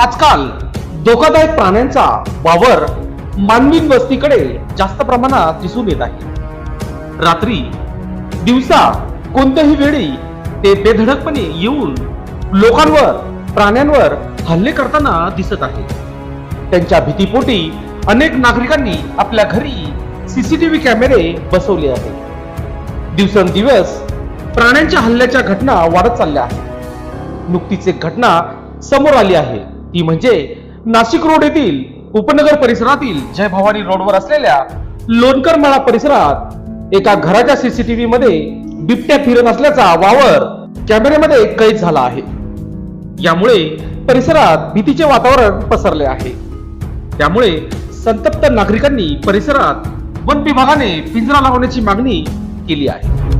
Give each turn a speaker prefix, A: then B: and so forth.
A: आजकाल धोकादायक प्राण्यांचा वावर मानवी वस्तीकडे जास्त प्रमाणात दिसून येत आहे. रात्री दिवसा कोणत्याही वेळी ते बेधडकपणे येऊन लोकांवर प्राण्यांवर हल्ले करताना दिसत आहे. त्यांच्या भीतीपोटी अनेक नागरिकांनी आपल्या घरी सीसीटीव्ही कॅमेरे बसवले आहेत. दिवसेंदिवस प्राण्यांच्या हल्ल्याच्या घटना वाढत चालल्या आहेत. नुकतीच एक घटना समोर आली आहे. ती म्हणजे नाशिक रोड येथील उपनगर परिसरातील जय भवानी रोडवर असलेल्या लोणकर मळा परिसरात एका घराच्या सीसीटीव्ही मध्ये बिबट्या फिरत असल्याचा वावर कॅमेऱ्यामध्ये कैद झाला आहे. यामुळे परिसरात भीतीचे वातावरण पसरले आहे. त्यामुळे संतप्त नागरिकांनी परिसरात वन विभागाने पिंजरा लावण्याची मागणी केली आहे.